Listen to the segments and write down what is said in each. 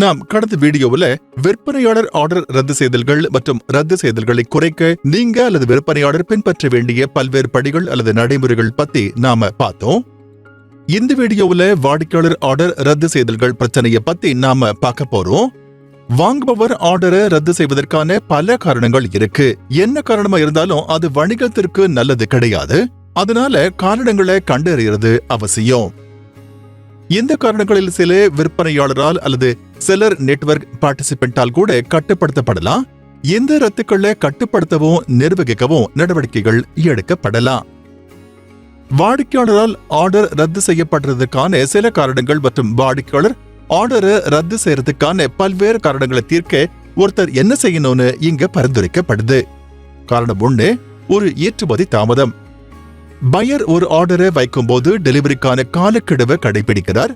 நாம் கடந்த வீடியோவுல விற்பனையாளர் ஆர்டர் ரத்து செய்தல்கள் மற்றும் ரத்து செய்தல்களை குறைக்க நீங்க அல்லது விற்பனையாளர் பின்பற்ற வேண்டிய பல்வேறு படிகள் அல்லது நடைமுறைகள் பத்தி நாம பார்த்தோம். இந்த வீடியோவுல வாடிக்கையாளர் ஆர்டர் ரத்து செய்தல்கள் பிரச்சனையை பத்தி நாம பார்க்க போறோம். வாங்குபவர் ஆர்டரை ரத்து செய்வதற்கான பல காரணங்கள் இருக்கு. என்ன காரணமா இருந்தாலும் அது வணிகத்திற்கு நல்லது கிடையாது. அதனால காரணங்களை கண்டறியறது அவசியம். இந்த காரணங்களில் சில விற்பனையாளரால் அல்லது செலர் நெட்வொர்க் பார்ட்டிசிபென்டால் கூட கட்டுப்படுத்தப்படலாம். இந்த ரத்துக்களை கட்டுப்படுத்தவும் நிர்வகிக்கவும் நடவடிக்கைகள் எடுக்கப்படலாம். வாடிக்கையாளரால் ஆர்டர் ரத்து செய்யப்படுறதுக்கான சில காரணங்கள் மற்றும் வாடிக்கையாளர் ஆர்டரை ரத்து செய்யறதுக்கான பல்வேறு காரணங்களை தீர்க்க ஒருத்தர் என்ன செய்யணும்னு இங்க பரிந்துரைக்கப்படுது. காரணம் ஒண்ணு ஒரு ஏற்றுமதி தாமதம். பயர் ஒரு ஆர்டரை வைக்கும்போது டெலிவரிக்கான காலக்கெடுவை கடைபிடிக்கிறார்.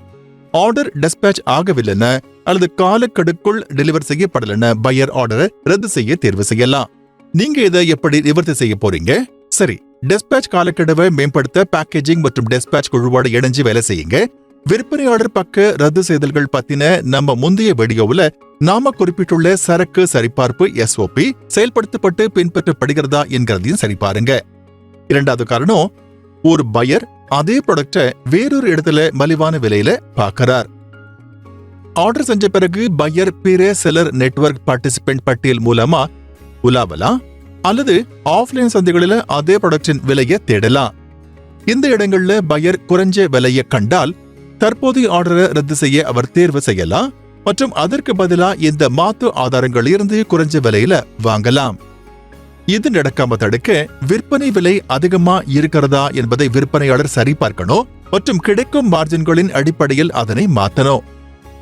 ஆர்டர் டெஸ்பேச் ஆகவில்லைன்னு அல்லது காலக்கெடுக்குள் டெலிவர் செய்யப்படலைன்னு பையர் ஆர்டரை ரத்து செய்ய தேர்வு செய்யலாம். நீங்க இதை எப்படி நிவர்த்தி செய்ய போறீங்க? சரி டெஸ்பேச் காலக்கெடுவை மேம்படுத்த பேக்கேஜிங் மற்றும் டெஸ்பேச் குழுவோட இணைஞ்சு வேலை செய்யுங்க. விற்பனையாளர் பக்க ரத்து செய்தல்கள் பத்தின நம்ம முந்தைய வீடியோவில் நாம குறிப்பிட்டுள்ள சரக்கு சரிபார்ப்பு எஸ்ஓபி செயல்படுத்தப்பட்டு பின்பற்றப்படுகிறதா என்கிறதையும் சரிபாருங்க. இரண்டாவது காரணம் ஒரு பயர் அதே ப்ராடக்டை வேறொரு இடத்துல மலிவான விலையில பார்க்கறார். ஆர்டர் செஞ்ச பிறகு பையர் பிற செலர் நெட்வொர்க் பார்ட்டிசிபென்ட் பட்டியல் மூலமா உலாவலாம் அல்லது ஆஃப்லைன் சந்தைகளில் அதே ப்ராடக்டின் விலையை தேடலாம். இந்த இடங்கள்ல பையர் குறைஞ்ச விலையை கண்டால் தற்போதைய ஆர்டரை ரத்து செய்ய அவர் தேர்வு செய்யலாம் மற்றும் அதற்கு பதிலாக இந்த மாத்து ஆதாரங்களிலிருந்து குறைஞ்ச விலையில வாங்கலாம். இது நடக்காம தடுக்க விற்பனை விலை அதிகமா இருக்கிறதா என்பதை விற்பனையாளர் சரிபார்க்கணும் மற்றும் கிடைக்கும் மார்ஜின்களின் அடிப்படையில் அதனை மாத்தணும்.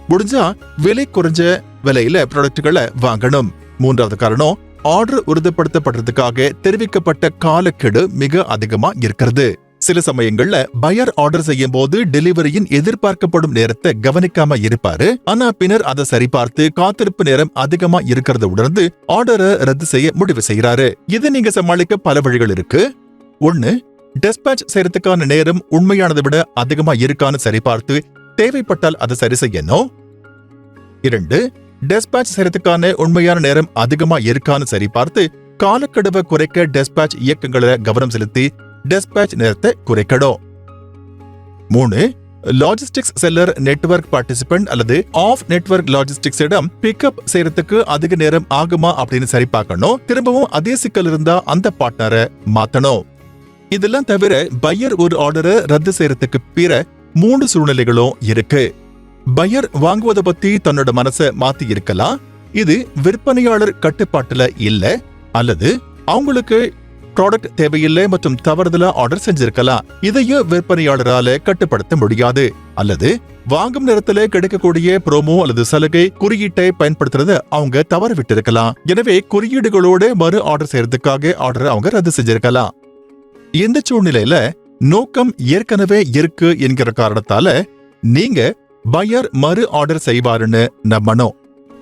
முடிஞ்சா விலை குறைஞ்ச விலையில ப்ராடக்ட்களை வாங்கணும். மூன்றாவது காரணம் ஆர்டர் உறுதிப்படுத்தப்படுறதுக்காக தெரிவிக்கப்பட்ட காலக்கெடு மிக அதிகமா இருக்கிறது. சில சமயங்கள்ல பயர் ஆர்டர் செய்யும் போது டெலிவரியின் எதிர்பார்க்கப்படும் நேரத்தை கவனிக்காம இருப்பாரு. ஆனா பின்னர் அதை சரிபார்த்து காத்திருப்பு நேரம் அதிகமா இருக்கிறத உணர்ந்து ஆர்டரை ரத்து செய்ய முடிவு செய்யறாரு இதை நீங்க சமாளிக்க பல வழிகள் இருக்கு. ஒண்ணு டெஸ்பேச் செய்யறதுக்கான நேரம் உண்மையானதை விட அதிகமா இருக்கான்னு சரிபார்த்து தேவைப்பட்டால் அதை சரி செய்யணும். இரண்டு டெஸ்பேச் செய்யறதுக்கான உண்மையான நேரம் அதிகமா இருக்கான்னு சரிபார்த்து காலக்கெடுவை குறைக்க டெஸ்பேச் இயக்கங்களை கவனம் செலுத்தி டெஸ்பேச் நேரத்தை குறைக்கணும் மூணு லாஜிஸ்டிக்ஸ் செல்லர் நெட்வொர்க் பார்ட்டிசிபென்ட் அல்லது ஆஃப் நெட்வொர்க் லாஜிஸ்டிக்ஸ் இடம் பிக்கப் செய்யறதுக்கு அதிக நேரம் ஆகுமா அப்படின்னு சரி பார்க்கணும் திரும்பவும் அதே சிக்கல் இருந்தா அந்த பார்ட்னரை மாத்தணும் இதெல்லாம் தவிர பையர் ஒரு ஆர்டரை ரத்து செய்யறதுக்கு பிற மூணு சூழ்நிலைகளும் இருக்கு பையர் வாங்குவதை பத்தி தன்னோட மனசை மாத்தி இருக்கலாம் இது விற்பனையாளர் கட்டுப்பாட்டுல இல்ல அல்லது அவங்களுக்கு ப்ராடக்ட் தேவையில்லை மற்றும் தவறுதலா ஆர்டர் செஞ்சிருக்கலாம். இதையும் விற்பனையாளரால கட்டுப்படுத்த முடியாது. அல்லது வாங்கும் நேரத்துல கிடைக்கக்கூடிய ப்ரோமோ அல்லது சலுகை குறியீட்டை பயன்படுத்துறத அவங்க தவற விட்டிருக்கலாம் எனவே குறியீடுகளோட மறு ஆர்டர் செய்யறதுக்காக ஆர்டரை அவங்க ரத்து செஞ்சிருக்கலாம். இந்த சூழ்நிலையில நோக்கம் ஏற்கனவே இருக்கு என்கிற காரணத்தால நீங்க பையர் மறு ஆர்டர் செய்வாருன்னு நம்பணும்.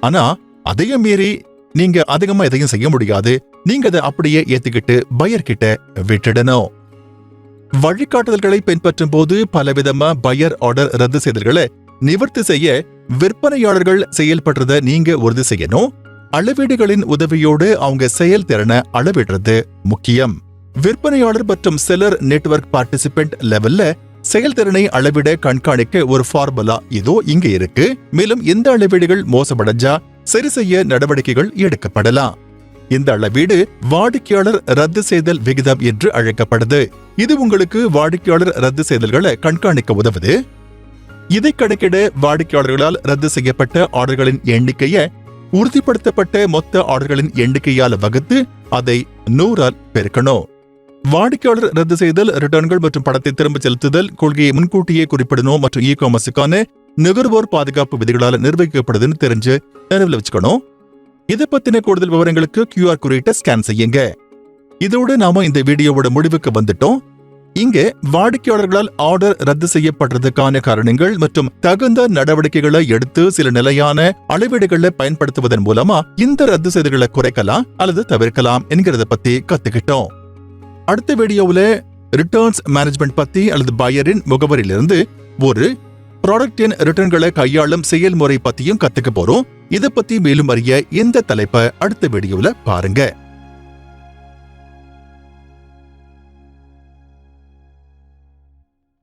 ஆனா அதையும் மீறி நீங்க அதிகமா எதையும் செய்ய முடியாது. நீங்க அதை அப்படியே ஏத்துக்கிட்டு பயர்கிட்ட விட்டுடணும். வழிகாட்டுதல்களை பின்பற்றும் போது பலவிதமா பயர் ஆர்டர் ரத்து செய்தல்களை நிவர்த்தி செய்ய விற்பனையாளர்கள் செயல்படுறத நீங்க உறுதி செய்யணும். அளவீடுகளின் உதவியோடு அவங்க செயல்திறனை அளவிடுறது முக்கியம். விற்பனையாளர் மற்றும் செலர் நெட்வொர்க் பார்ட்டிசிபென்ட் லெவல்ல செயல்திறனை அளவிட கண்காணிக்க ஒரு ஃபார்முலா இதோ இங்க இருக்கு. மேலும் இந்த அளவீடுகள் மோசமடைஞ்சா சரி செய்ய நடவடிக்கைகள் எடுக்கப்படலாம். இந்த அளவீடு வாடிக்கையாளர் ரத்து செய்தல் விகிதம் என்று அழைக்கப்படுது. இது உங்களுக்கு வாடிக்கையாளர் ரத்து செய்தல்களை கண்காணிக்க உதவுது. இதை கணக்கிட வாடிக்கையாளர்களால் ரத்து செய்யப்பட்ட ஆர்டர்களின் எண்ணிக்கையை உறுதிப்படுத்தப்பட்ட மொத்த ஆர்டர்களின் எண்ணிக்கையால் வகுத்து அதை நூறால் பெருக்கணும். வாடிக்கையாளர் ரத்து செய்தல் ரிட்டர்ன்கள் மற்றும் படத்தை திரும்ப செலுத்துதல் கொள்கையை முன்கூட்டியே குறிப்பிடணும் மற்றும் இ காமர்ஸுக்கான நுகர்வோர் பாதுகாப்பு விதிகளால் நிர்வகிக்கப்படுதுன்னு தெரிஞ்சு நினைவில் வச்சுக்கணும். இதை பத்தின கூடுதல் விவரங்களுக்கு கியூஆர் குறியீட்டை ஸ்கேன் செய்யுங்க. இதோடு நாம இந்த வீடியோவோட முடிவுக்கு வந்துட்டோம். இங்க வாடிக்கையாளர்களால் ஆர்டர் ரத்து செய்யப்படுறதுக்கான காரணங்கள் மற்றும் தகுந்த நடவடிக்கைகளை எடுத்து சில நிலையான அளவீடுகளை பயன்படுத்துவதன் மூலமா இந்த ரத்து செய்திகளை குறைக்கலாம் அல்லது தவிர்க்கலாம் என்கிறத பத்தி கத்துக்கிட்டோம். அடுத்த வீடியோவுல ரிட்டர்ன்ஸ் மேனேஜ்மெண்ட் பத்தி அல்லது பையரின் முகவரியிலிருந்து ஒரு ப்ராடக்டின் ரிட்டர்ன்களை கையாளும் செயல்முறை பத்தியும் கத்துக்க போறோம். இத பத்தி மேலும் அறிய இந்த தலைப்பை அடுத்த வீடியோல பாருங்க.